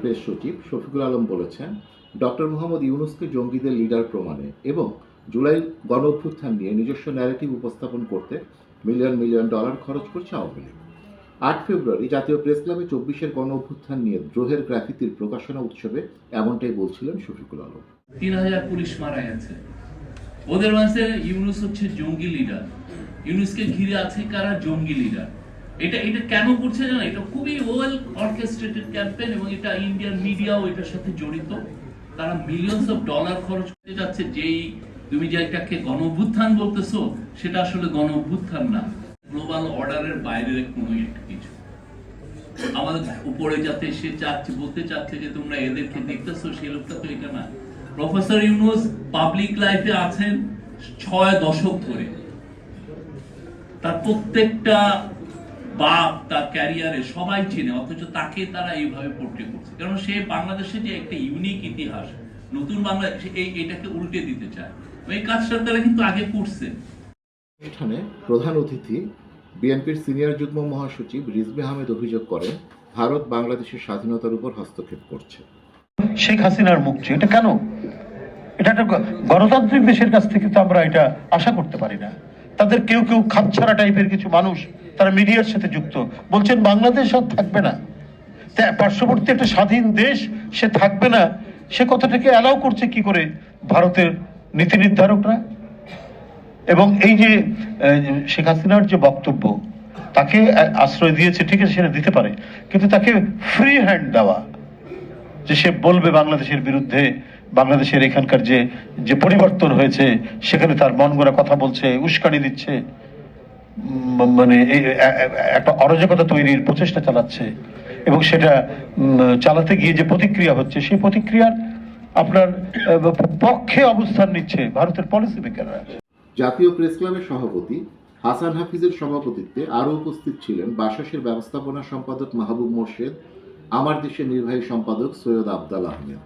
Press সচিব শফিকুল আলম বলেছেন, doctor Mohammad ইউনুসকে জঙ্গিদের লিডার প্রমাণে এবং জুলাই গণ অভ্যুত্থান নিয়ে নিজস্ব ন্যারেটিভ উপস্থাপন করতে মিলিয়ন মিলিয়ন ডলার খরচ করছে আওয়ামী লীগ। আট ফেব্রুয়ারি জাতীয় প্রেস ক্লাবে চব্বিশের গণ অভ্যুত্থান নিয়ে দ্রোহের গ্রাফিতির প্রকাশনা উৎসবে এমনটাই বলছিলেন শফিকুল আলম। তিন হাজার পুলিশ মারা গেছে ওদের মাঝে ইউনুস হচ্ছে জঙ্গি লিডার ইউনুসকে ঘিরে আছে কারা জঙ্গি লিডার এটা এটা কেন করছে জানো? এটা খুবই ওয়েল অর্কেস্ট্রেটেড ক্যাম্পেইন এবং এটা ইন্ডিয়ান মিডিয়াও এটার সাথে জড়িত। তারা মিলিয়নস অফ ডলার খরচ করতে যাচ্ছে যেই তুমি যে এটাকে গণ বলতেছো, সেটা আসলে গণ না। গ্লোবাল অর্ডারের বাইরের কোনো একটা কিছু। আমাদের উপরে যাতে সে চাচ্ছে, বলতে চাচ্ছে যে তোমরা এদেরকে দেখতেছো, সেই লোকটা তো এটা না। প্রফেসর ইউনুস পাবলিক লাইফে আছেন ছয় দশক ধরে। তার প্রত্যেকটা বাপ তার ক্যারিয়ারে সবাই চেনে অথচ তাকে তারা এইভাবে পোর্ট্রে করছে। কারণ সে বাংলাদেশে যে একটা ইউনিক ইতিহাস নতুন বাংলাদেশ এই এটাকে উল্টে দিতে চায়। এই কাজটা তারা কিন্তু আগে করছে। অনুষ্ঠানে প্রধান অতিথি বিএনপির সিনিয়র যুগ্ম মহাসচিব রিজভি আহমেদ অভিযোগ করেন ভারত বাংলাদেশের স্বাধীনতার উপর হস্তক্ষেপ করছে। শেখ হাসিনার মুক্তি এটা কেন? এটা একটা গণতান্ত্রিক দেশের কাছ থেকে তো আমরা এটা আশা করতে পারি না। তাদের কেউ কেউ খাপছাড়া টাইপের কিছু মানুষ তারা মিডিয়ার সাথে যুক্ত। বলছেন, বাংলাদেশ আর থাকবে না। পার্শ্ববর্তী একটা স্বাধীন দেশ, সে থাকবে না। সে কথাটাকে অ্যালাউ করছে কি করে? ভারতের নীতি নির্ধারকরা। এবং এই যে শেখ হাসিনার যে বক্তব্য, তাকে আশ্রয় দিয়েছে, ঠিক আছে, সেটা দিতে পারে। কিন্তু তাকে ফ্রি হ্যান্ড দেওয়া, যে সে বলবে বাংলাদেশের বিরুদ্ধে, বাংলাদেশের এখানকার যে যে পরিবর্তন হয়েছে, সেখানে তার মন গড়া কথা বলছে, উস্কানি দিচ্ছে। মানে একটা অরাজকতা তৈরির প্রচেষ্টা চালাচ্ছে এবং সেটা চালাতে গিয়ে যে প্রতিক্রিয়া হচ্ছে, সেই প্রতিক্রিয়ার আপনার পক্ষে অবস্থান নিচ্ছে ভারতের পলিসি মেকাররা জাতীয় প্রেস ক্লাবের সভাপতি হাসান হাফিজের সভাপতিত্বে আরও উপস্থিত ছিলেন বাসাসের ব্যবস্থাপনা সম্পাদক মাহবুব মোর্শেদ, আমার দেশের নির্বাহী সম্পাদক সৈয়দ আবদাল আহমেদ।